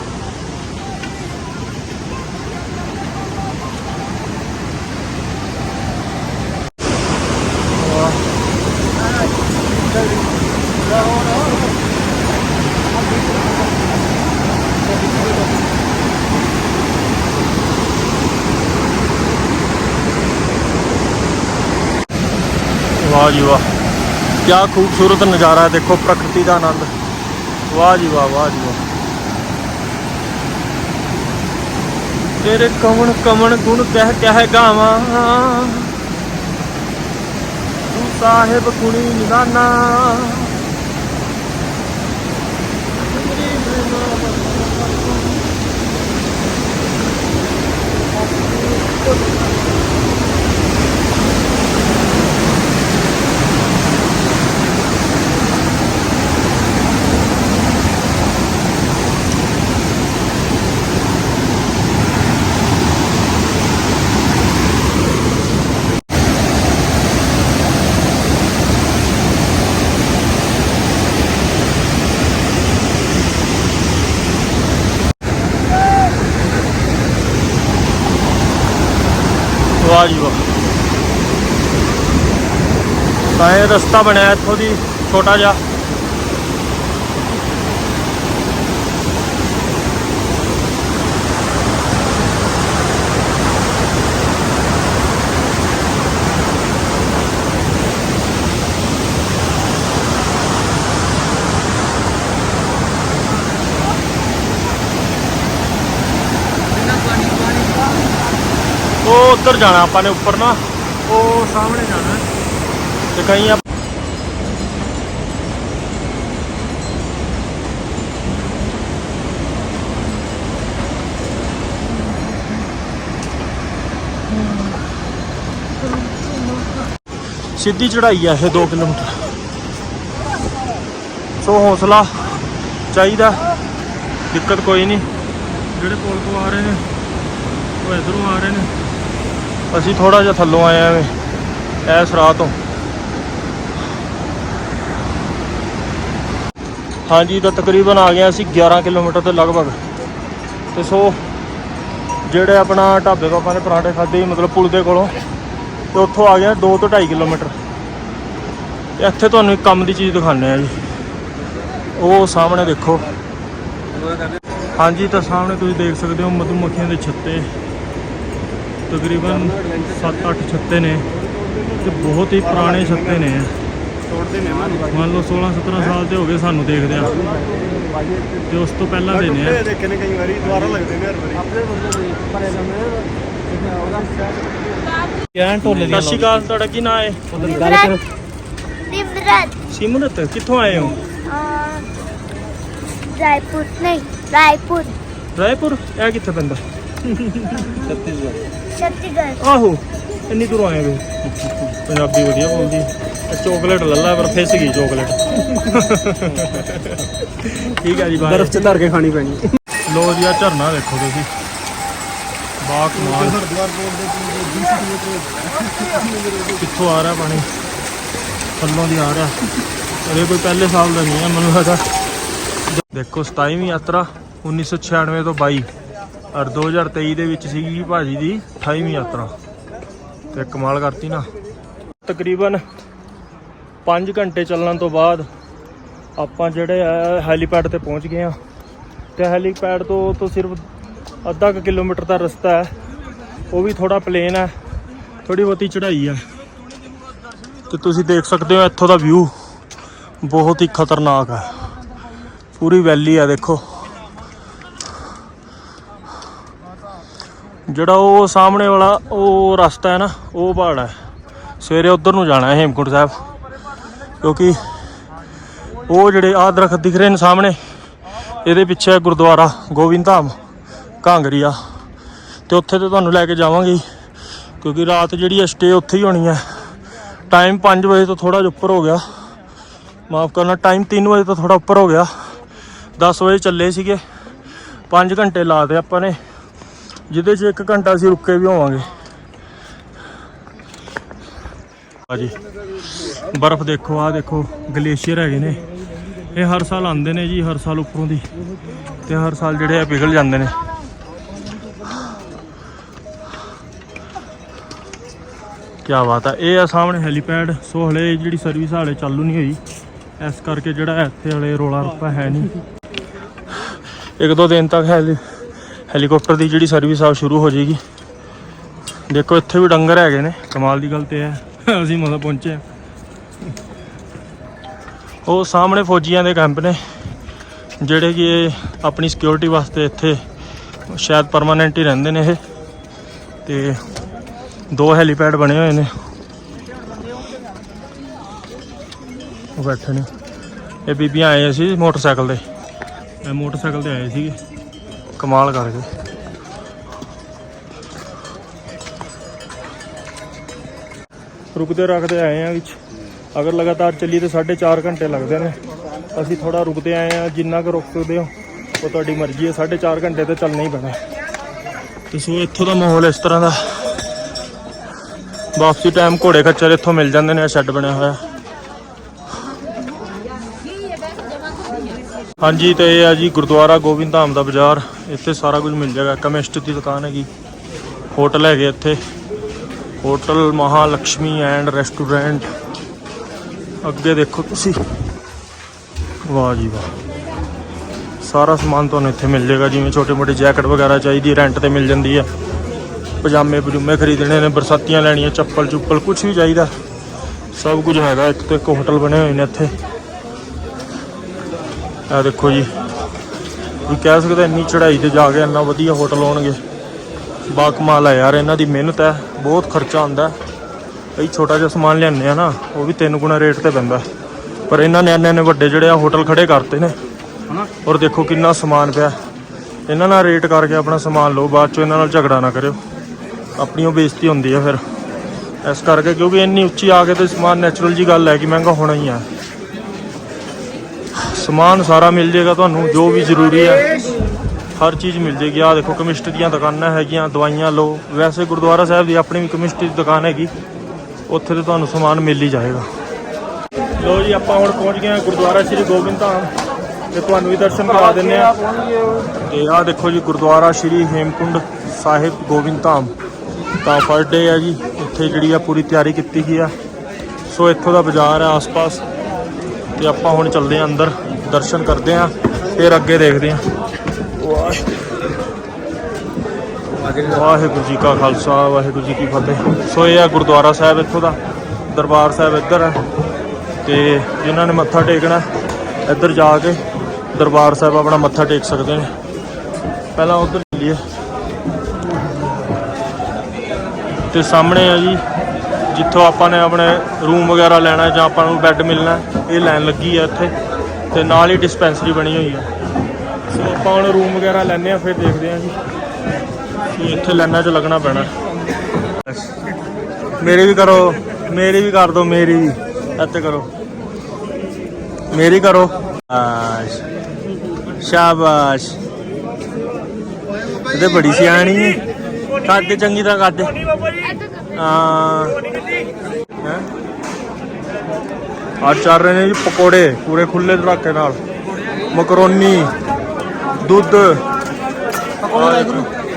ਵਾਹ ਜੀ ਵਾਹ। ਕੀ ਖੂਬਸੂਰਤ ਨਜ਼ਾਰਾ ਹੈ, ਦੇਖੋ ਪ੍ਰਕਿਰਤੀ ਦਾ ਆਨੰਦ। ਵਾਹ ਜੀ ਵਾਹ ਵਾਹ ਜੀ ਵਾਹ। ਤੇਰੇ ਕਮਣ ਕਮਣ ਗੁਣ ਕਹਿ ਕਹਿ ਗਾਵਾਂ। ਤੂੰ ਸਾਹਿਬ ਕੁਣੀ ਨਿਗਾਨਾ ਵਾਹ ਜੀ ਵਾਹ ਤਾਂ ਇਹ ਰਸਤਾ ਬਣਿਆ ਇੱਥੋਂ ਦੀ, ਛੋਟਾ ਜਿਹਾ। ਉਹ ਉੱਧਰ ਜਾਣਾ ਆਪਾਂ ਨੇ ਉੱਪਰ ਨਾ। ਉਹ ਸਾਹਮਣੇ ਜਾਣਾ। ਤੇ ਕਈ ਸਿੱਧੀ ਚੜਾਈ ਆ ਇਹ 2 ਕਿਲੋਮੀਟਰ। ਸੋ ਹੌਸਲਾ ਚਾਹੀਦਾ, ਦਿੱਕਤ ਕੋਈ ਨਹੀਂ। ਜਿਹੜੇ ਪੁਲ ਤੋਂ ਆ ਰਹੇ ਨੇ, ਉਹ ਇਧਰੋਂ ਆ ਰਹੇ ਨੇ। ਅਸੀਂ ਥੋੜਾ ਜਿਹਾ ਥੱਲੋਂ ਆਏ ਐਵੇਂ, ਐਸ ਰਾਹ ਤੋਂ। ਹਾਂਜੀ, ਤਾਂ ਤਕਰੀਬਨ ਆ ਗਏ ਅਸੀਂ 11 ਕਿਲੋਮੀਟਰ ਦੇ ਲਗਭਗ। ਤੇ ਸੋ, ਜਿਹੜੇ ਆਪਣਾ ਢਾਬੇ ਤੋਂ ਆਪਾਂ ਨੇ ਪਰਾਂਠੇ ਖਾਦੇ ਮਤਲਬ ਪੁਲ ਦੇ ਕੋਲੋਂ, ਤੇ ਉੱਥੋਂ ਆ ਗਿਆ 2 ਤੋਂ 2.5 ਕਿਲੋਮੀਟਰ। ਤੇ ਇੱਥੇ ਤੁਹਾਨੂੰ ਇੱਕ ਕੰਮ ਦੀ ਚੀਜ਼ ਦਿਖਾਉਂਦੇ ਆ ਜੀ। ਉਹ ਸਾਹਮਣੇ ਦੇਖੋ। ਹਾਂਜੀ, ਤਾਂ ਸਾਹਮਣੇ ਤੁਸੀਂ ਦੇਖ ਸਕਦੇ ਹੋ ਮਧੂਮੱਖੀਆਂ ਦੇ ਛੱਤੇ। ਤਕਰੀਬਨ 7-8 ਛੱਤੇ ਨੇ। ਤੇ ਬਹੁਤ ਹੀ ਪੁਰਾਣੇ ਛੱਤੇ ਨੇ। ਮੰਨ ਲਓ 16 17 ਸਾਲ ਤੇ ਹੋ ਗਏ ਸਾਨੂੰ ਦੇਖਦੇ ਆ। ਤੇ ਉਸ ਤੋਂ ਪਹਿਲਾਂ ਦੇ ਨੇ ਆ। ਦੇਖੇ ਨੇ ਕਈ ਵਾਰੀ ਦੁਬਾਰਾ ਲੱਗਦੇ ਨੇ ਹਰ ਵਾਰੀ। ਆਪਣੇ ਬੰਦੇ ਪਰੇ ਜਮੇ ਉਹਦਾ ਕਿਹਨ ਢੋਲੇ ਸਤਿ ਸ਼੍ਰੀ ਅਕਾਲ ਤੁਹਾਡਾ ਹੈ? ਸਿਮਰਤ ਸਿਮਰਤ ਕਿੱਥੋਂ ਆਏ ਹੋ? ਰਾਏਪੁਰ ਨਹੀਂ ਰਾਏਪੁਰ। ਰਾਏਪੁਰ? ਇਹ ਕਿੱਥੇ ਪੈਂਦਾ? ਛੱਤੀਸਗੜ੍ਹ ਛੱਤੀਸਗੜ੍ਹ। ਆਹੋ। ਇੰਨੀ ਦੂਰੋਂ ਆਏ ਵੇ। ਪੰਜਾਬੀ ਵਧੀਆ ਬੋਲਦੀ। ਚੋਕਲੇਟ ਲੱਲਾ ਪਰ ਫਿਸ ਗਈ ਚੋਕਲੇਟ ਠੀਕ ਹੈ ਜੀ ਬਾਏ। ਬਰਫ਼ ਚ ਧਰ ਕੇ ਖਾਣੀ ਪੈਣੀ। ਲੋ ਜੀ ਆ ਝਰਨਾ ਦੇਖੋ ਤੁਸੀਂ। ਬਾ ਕਮਾਲ ਕਿੱਥੋਂ ਆ ਰਿਹਾ ਪਾਣੀ? ਥੱਲੋਂ ਦੀ ਆ ਰਿਹਾ। ਅਰੇ ਕੋਈ ਪਹਿਲੇ ਸਾਲ ਦਾ ਨਹੀਂ ਹੈ ਮੈਨੂੰ ਲੱਗਦਾ। ਦੇਖੋ 27ਵੀਂ ਯਾਤਰਾ 1996 ਤੋਂ 22 ਔਰ 2023 ਦੇ ਵਿੱਚ ਸੀਗੀ ਭਾਜੀ ਦੀ 28ਵੀਂ ਯਾਤਰਾ। ਤੇ ਕਮਾਲ ਕਰਤੀ ਨਾ। ਤਕਰੀਬਨ 5 ਘੰਟੇ ਚੱਲਣ ਤੋਂ ਬਾਅਦ ਆਪਾਂ ਜਿਹੜੇ ਆ ਹੈਲੀਪੈਡ ਤੇ ਪਹੁੰਚ ਗਏ ਆ ਤੇ ਹੈਲੀਪੈਡ ਤੋਂ ਤੋਂ ਸਿਰਫ ਅੱਧਾ ਕੁ ਕਿਲੋਮੀਟਰ ਦਾ ਰਸਤਾ ਹੈ। ਉਹ ਵੀ ਥੋੜਾ ਪਲੇਨ ਹੈ ਥੋੜੀ ਬਹੁਤੀ ਚੜ੍ਹਾਈ ਹੈ। ਤੇ ਤੁਸੀਂ ਦੇਖ ਸਕਦੇ ਹੋ ਇੱਥੋਂ ਦਾ ਵਿਊ ਬਹੁਤ ਹੀ ਖਤਰਨਾਕ ਹੈ। ਪੂਰੀ ਵੈਲੀ ਆ ਦੇਖੋ। ਜਿਹੜਾ ਉਹ ਸਾਹਮਣੇ ਵਾਲਾ, ਉਹ ਰਸਤਾ ਹੈ ਨਾ, ਉਹ ਪਹਾੜ ਹੈ। ਸਵੇਰੇ ਉਧਰ ਨੂੰ ਜਾਣਾ ਹੈ ਹੇਮਕੁੰਟ ਸਾਹਿਬ, ਕਿਉਂਕਿ ਉਹ ਜਿਹੜੇ ਆਹ ਦਰਖਤ ਦਿਖ ਰਹੇ ਨੇ ਸਾਹਮਣੇ, ਇਹਦੇ ਪਿੱਛੇ ਗੁਰਦੁਆਰਾ ਗੋਬਿੰਦ ਧਾਮ ਕਾਂਗਰੀਆ ਤੇ ਉੱਥੇ ਤੇ ਤੁਹਾਨੂੰ ਲੈ ਕੇ ਜਾਵਾਂਗੇ, ਕਿਉਂਕਿ ਰਾਤ ਜਿਹੜੀ ਹੈ ਸਟੇ ਉੱਥੇ ਹੀ ਹੋਣੀ ਹੈ। ਟਾਈਮ 5 ਵਜੇ ਤੋਂ ਥੋੜਾ ਜਿਹਾ ਉੱਪਰ ਹੋ ਗਿਆ। ਮਾਫ ਕਰਨਾ ਟਾਈਮ 3 ਵਜੇ ਤੋਂ ਥੋੜਾ ਉੱਪਰ ਹੋ ਗਿਆ। 10 ਵਜੇ ਚੱਲੇ ਸੀਗੇ। 5 ਘੰਟੇ ਲਾਤੇ ਆਪਾਂ ਨੇ। ਜਿਹਦੇ 'ਚ 1 ਘੰਟਾ ਅਸੀਂ ਰੁਕੇ ਵੀ ਹੋਵਾਂਗੇ। ਹਾਂਜੀ ਬਰਫ਼ ਦੇਖੋ ਆ ਦੇਖੋ, ਗਲੇਸ਼ੀਅਰ ਹੈਗੇ ਨੇ। ਇਹ ਹਰ ਸਾਲ ਆਉਂਦੇ ਨੇ ਜੀ, ਹਰ ਸਾਲ ਉੱਪਰੋਂ ਦੀ। ਤੇ ਹਰ ਸਾਲ ਜਿਹੜੇ ਆ ਪਿਘਲ ਜਾਂਦੇ ਨੇ। ਕੀ ਬਾਤ ਹੈ ਇਹ ਆ ਸਾਹਮਣੇ ਹੈਲੀਪੈਡ, ਸੋ ਹਲੇ ਜਿਹੜੀ ਸਰਵਿਸ ਹਾਲੇ ਚਾਲੂ ਨਹੀਂ ਹੋਈ। ਇਸ ਕਰਕੇ ਜਿਹੜਾ ਇੱਥੇ ਹਲੇ ਰੋਲਾ ਰੱਪਾ ਹੈ ਨਹੀਂ। ਇੱਕ ਦੋ ਦਿਨ ਤੱਕ ਹੈਲੀ ਹੈਲੀਕਾਪਟਰ ਦੀ ਜਿਹੜੀ ਸਰਵਿਸ ਆ ਉਹ ਸ਼ੁਰੂ ਹੋ ਜਾਏਗੀ। ਦੇਖੋ, ਇੱਥੇ ਵੀ ਡੰਗਰ ਹੈਗੇ ਨੇ। ਕਮਾਲ ਦੀ ਗੱਲ ਤੇ ਹੈ। ਅਸੀਂ ਮਤਲਬ ਪਹੁੰਚੇ ਹਾਂ। ਉਹ ਸਾਹਮਣੇ ਫੌਜੀਆਂ ਦੇ ਕੈਂਪ ਨੇ, ਜਿਹੜੇ ਕਿ ਆਪਣੀ ਸਿਕਿਉਰਿਟੀ ਵਾਸਤੇ ਇੱਥੇ ਸ਼ਾਇਦ ਪਰਮਾਨੈਂਟ ਹੀ ਰਹਿੰਦੇ ਨੇ ਇਹ। ਤੇ ਦੋ ਹੈਲੀਪੈਡ ਬਣੇ ਹੋਏ ਨੇ। ਉਹ ਬੈਠੇ ਨੇ। ਇਹ ਬੀਬੀਆਂ ਆਏ ਸੀ ਮੋਟਰਸਾਈਕਲ ਤੇ। ਇਹ ਮੋਟਰਸਾਈਕਲ ਤੇ ਆਏ ਸੀਗੇ। ਕਮਾਲ ਕਰ ਗਏ। ਰੁਕਦੇ ਰੱਖਦੇ ਆਏ ਆ ਵਿੱਚ। ਅਗਰ ਲਗਾਤਾਰ ਚੱਲੀ ਤੇ 4.5 ਘੰਟੇ ਲੱਗਦੇ ਨੇ। ਅਸੀਂ ਥੋੜਾ ਰੁਕਦੇ ਆਏ ਆ, ਜਿੰਨਾ ਕੁ ਰੁਕ ਸਕਦੇ ਹੋ, ਉਹ ਤੁਹਾਡੀ ਮਰਜ਼ੀ ਹੈ। 4.5 ਘੰਟੇ ਤੇ ਚੱਲਣਾ ਹੀ ਪੈਣਾ। ਤੇ ਸੋ ਇੱਥੋਂ ਦਾ ਮਾਹੌਲ ਇਸ ਤਰ੍ਹਾਂ ਦਾ। ਵਾਪਸੀ ਟਾਈਮ ਘੋੜੇ ਖੱਚਰ ਇੱਥੋਂ ਮਿਲ ਜਾਂਦੇ ਨੇ ਸ਼ੈੱਡ ਬਣਿਆ ਹੋਇਆ। ਹਾਂਜੀ ਤੇ ਇਹ ਆ ਜੀ ਗੁਰਦੁਆਰਾ ਗੋਬਿੰਦ ਧਾਮ ਦਾ ਬਾਜ਼ਾਰ। ਇੱਥੇ ਸਾਰਾ ਕੁਝ ਮਿਲ ਜਾਏਗਾ। ਕੈਮਿਸਟ ਦੀ ਦੁਕਾਨ ਹੈਗੀ। ਹੋਟਲ ਹੈਗੇ ਇੱਥੇ। Hotel Mahalakshmi and restaurant. ਅੱਗੇ ਦੇਖੋ ਤੁਸੀਂ। ਵਾਹ ਜੀ ਵਾਹ। ਸਾਰਾ ਸਮਾਨ ਤੁਹਾਨੂੰ ਇੱਥੇ ਮਿਲ ਜਾਏਗਾ। ਜਿਵੇਂ ਛੋਟੇ ਮੋਟੇ ਜੈਕਟ ਵਗੈਰਾ ਚਾਹੀਦੀ ਰੈਂਟ ਤੇ ਮਿਲ ਜਾਂਦੀ ਹੈ। ਪਜਾਮੇ ਪਜੂਮੇ ਖਰੀਦਣੇ ਨੇ, ਬਰਸਾਤੀਆਂ ਲੈਣੀਆਂ ਚੱਪਲ ਚੁੱਪਲ ਕੁਝ ਵੀ ਚਾਹੀਦਾ। ਸਭ ਕੁਝ ਹੈਗਾ। ਇੱਕ ਤੋਂ ਇੱਕ ਹੋਟਲ ਬਣੇ ਹੋਏ ਨੇ ਇੱਥੇ। ਆ ਦੇਖੋ ਜੀ। ਵੀ ਕਹਿ ਸਕਦਾ ਇੰਨੀ ਚੜ੍ਹਾਈ ਤੇ ਜਾ ਕੇ ਇੰਨਾ ਵਧੀਆ ਹੋਟਲ ਹੋਣਗੇ ਬਾ ਕਮਾਲ ਹੈ ਯਾਰ ਇਹਨਾਂ ਦੀ ਮਿਹਨਤ ਹੈ ਬਹੁਤ ਖਰਚਾ ਆਉਂਦਾ। ਹੈ। ਕਈ ਛੋਟਾ ਜਿਹਾ ਸਮਾਨ ਲਿਆਉਂਦੇ ਆ ਨਾ ਉਹ ਵੀ ਤਿੰਨ ਗੁਣਾ ਰੇਟ ਤੇ ਪੈਂਦਾ। ਪਰ ਇਹਨਾਂ ਨੇ ਇੰਨੇ ਇੰਨੇ ਵੱਡੇ ਜਿਹੜੇ ਆ ਹੋਟਲ ਖੜੇ ਕਰਤੇ ਨੇ। ਔਰ ਦੇਖੋ ਕਿੰਨਾ ਸਮਾਨ ਪਿਆ। ਇਹਨਾਂ ਨਾਲ ਰੇਟ ਕਰਕੇ ਆਪਣਾ ਸਮਾਨ ਲਓ ਬਾਅਦ ਚੋਂ ਇਹਨਾਂ ਨਾਲ ਝਗੜਾ ਨਾ ਕਰਿਓ। ਆਪਣੀ ਉਹ ਬੇਇੱਜ਼ਤੀ ਹੁੰਦੀ ਹੈ ਫਿਰ। ਇਸ ਕਰਕੇ ਕਿਉਂਕਿ ਇੰਨੀ ਉੱਚੀ ਆ ਕੇ ਤੇ ਸਮਾਨ ਨੈਚੁਰਲ ਜੀ ਗੱਲ ਹੈ ਕਿ ਮਹਿੰਗਾ ਹੋਣਾ ਹੀ ਆ। ਸਮਾਨ ਸਾਰਾ ਮਿਲ ਜਾਏਗਾ ਤੁਹਾਨੂੰ, ਜੋ ਵੀ ਜ਼ਰੂਰੀ ਹੈ ਹਰ ਚੀਜ਼ ਮਿਲ ਜੇਗੀ ਆ ਦੇਖੋ ਕੈਮਿਸਟ ਦੀਆਂ ਦੁਕਾਨਾਂ ਹੈਗੀਆਂ, ਦਵਾਈਆਂ ਲਓ। ਵੈਸੇ ਗੁਰਦੁਆਰਾ ਸਾਹਿਬ ਦੀ ਆਪਣੀ ਵੀ ਕੈਮਿਸਟ ਦੀ ਦੁਕਾਨ ਹੈਗੀ। ਉੱਥੇ ਤੇ ਤੁਹਾਨੂੰ ਸਮਾਨ ਮਿਲ ਹੀ ਜਾਏਗਾ। ਲੋ ਜੀ, ਆਪਾਂ ਹੁਣ ਪਹੁੰਚ ਗਏ ਹਾਂ ਗੁਰਦੁਆਰਾ ਸ੍ਰੀ ਗੋਬਿੰਦ ਧਾਮ। ਤੇ ਤੁਹਾਨੂੰ ਵੀ ਦਰਸ਼ਨ ਕਰਾ ਦਿੰਨੇ ਆ ਤੇ ਆਹ ਦੇਖੋ ਜੀ, ਗੁਰਦੁਆਰਾ ਸ੍ਰੀ ਹੇਮਕੁੰਡ ਸਾਹਿਬ ਗੋਬਿੰਦ ਧਾਮ। ਤਾਂ ਫਸਟ ਡੇ ਆ ਜੀ। ਇੱਥੇ ਜਿਹੜੀ ਆ ਪੂਰੀ ਤਿਆਰੀ ਕੀਤੀ ਗਈ ਆ। ਸੋ ਇੱਥੋਂ ਦਾ ਬਾਜ਼ਾਰ ਹੈ ਆਸ-ਪਾਸ। ਤੇ ਆਪਾਂ ਹੁਣ ਚੱਲਦੇ ਆ ਅੰਦਰ, ਦਰਸ਼ਨ ਕਰਦੇ ਆ ਫਿਰ ਅੱਗੇ ਦੇਖਦੇ ਆ ਵਾਹਿਗੁਰੂ ਜੀ ਕਾ ਖਾਲਸਾ, ਵਾਹਿਗੁਰੂ ਜੀ ਕੀ ਫਤਿਹ। ਸੋ ਇਹ ਆ ਗੁਰਦੁਆਰਾ ਸਾਹਿਬ ਇੱਥੋਂ ਦਾ, ਦਰਬਾਰ ਸਾਹਿਬ ਇੱਧਰ ਹੈ ਤੇ ਜਿਨ੍ਹਾਂ ਨੇ ਮੱਥਾ ਟੇਕਣਾ, ਇੱਧਰ ਜਾ ਕੇ ਦਰਬਾਰ ਸਾਹਿਬ ਆਪਣਾ ਮੱਥਾ ਟੇਕ ਸਕਦੇ ਨੇ। ਪਹਿਲਾਂ ਉੱਧਰ ਚੱਲੀਏ। ਤੇ ਸਾਹਮਣੇ ਆ ਜੀ ਜਿੱਥੋਂ ਆਪਾਂ ਨੇ ਆਪਣੇ ਰੂਮ ਵਗੈਰਾ ਲੈਣਾ ਜਾਂ ਆਪਾਂ ਨੂੰ ਬੈੱਡ ਮਿਲਣਾ, ਇਹ ਲਾਈਨ ਲੱਗੀ ਆ ਇੱਥੇ ਤੇ ਨਾਲ ਹੀ ਡਿਸਪੈਂਸਰੀ ਬਣੀ ਹੋਈ ਆ। ਸੋ ਆਪਾਂ ਹੁਣ ਰੂਮ ਵਗੈਰਾ ਲੈਣੇ ਆ, ਫਿਰ ਦੇਖਦੇ ਆ ਜੀ ਕਿ ਇੱਥੇ ਲਾਈਨਾਂ 'ਚ ਲੱਗਣਾ ਪੈਣਾ। ਮੇਰੀ ਵੀ ਕਰੋ, ਮੇਰੀ ਵੀ ਕਰ ਦਿਓ ਮੇਰੀ ਵੀ। ਇੱਥੇ ਕਰੋ। ਮੇਰੀ ਕਰੋ। ਆਸ਼ ਸ਼ਾਬਾਸ਼। ਇਹਦੇ ਬੜੀ ਸਿਆਣੀ ਹੈ। ਕੱਦ ਚੰਗੀ ਤਰ੍ਹਾਂ ਕੱਦ ਹਾਂ। ਹੈਂ? ਆਹ ਚੱਲ ਰਹੇ ਨੇ ਜੀ ਪਕੌੜੇ ਪੂਰੇ ਖੁੱਲੇ ਧੜਾਕੇ ਨਾਲ। ਮਕਰੋਨੀ ਦੁੱਧ।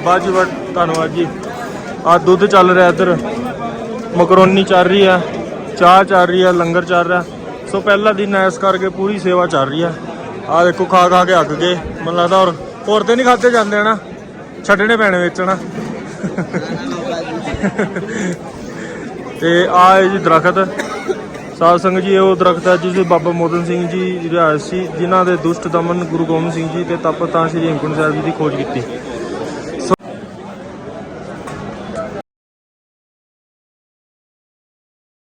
ਬਾਜੀ ਬਟ ਧੰਨਵਾਦ ਜੀ। ਆ ਦੁੱਧ ਚੱਲ ਰਿਹਾ ਇੱਧਰ। ਮਕਰੋਨੀ ਚੱਲ ਰਹੀ ਆ ਚਾਹ ਚੱਲ ਰਹੀ ਆ ਲੰਗਰ ਚੱਲ ਰਿਹਾ। ਸੋ ਪਹਿਲਾ ਦਿਨ ਐ ਇਸ ਕਰਕੇ ਪੂਰੀ ਸੇਵਾ ਚੱਲ ਰਹੀ ਆ। ਆ ਦੇਖੋ ਖਾ ਖਾ ਕੇ ਅੱਕ ਗਏ। ਮੈਨੂੰ ਲੱਗਦਾ ਹੋਰ ਹੋਰ ਤੇ ਨਹੀਂ ਖਾਦੇ ਜਾਂਦੇ ਹਨਾ। ਛੱਡਣੇ ਪੈਣੇ ਵਿੱਚ ਹਨਾ। ਤੇ ਆ ਹੈ ਜੀ ਦਰਖਤ। ਸਾਧ ਸੰਗਤ ਜੀ, ਉਹ ਦਰਖਤ ਹੈ ਜਿਸ ਬਾਬਾ ਮੋਦਨ ਸਿੰਘ ਜੀ ਰਿਹਾਇਸ਼ ਸੀ, ਜਿਨ੍ਹਾਂ ਦੇ ਦੁਸ਼ਟ ਦਮਨ ਗੁਰੂ ਗੋਬਿੰਦ ਸਿੰਘ ਜੀ ਤੇ ਤਪ ਤਾਂ ਸ੍ਰੀ ਹੇਮਕੁੰਟ ਸਾਹਿਬ ਜੀ ਦੀ ਖੋਜ ਕੀਤੀ।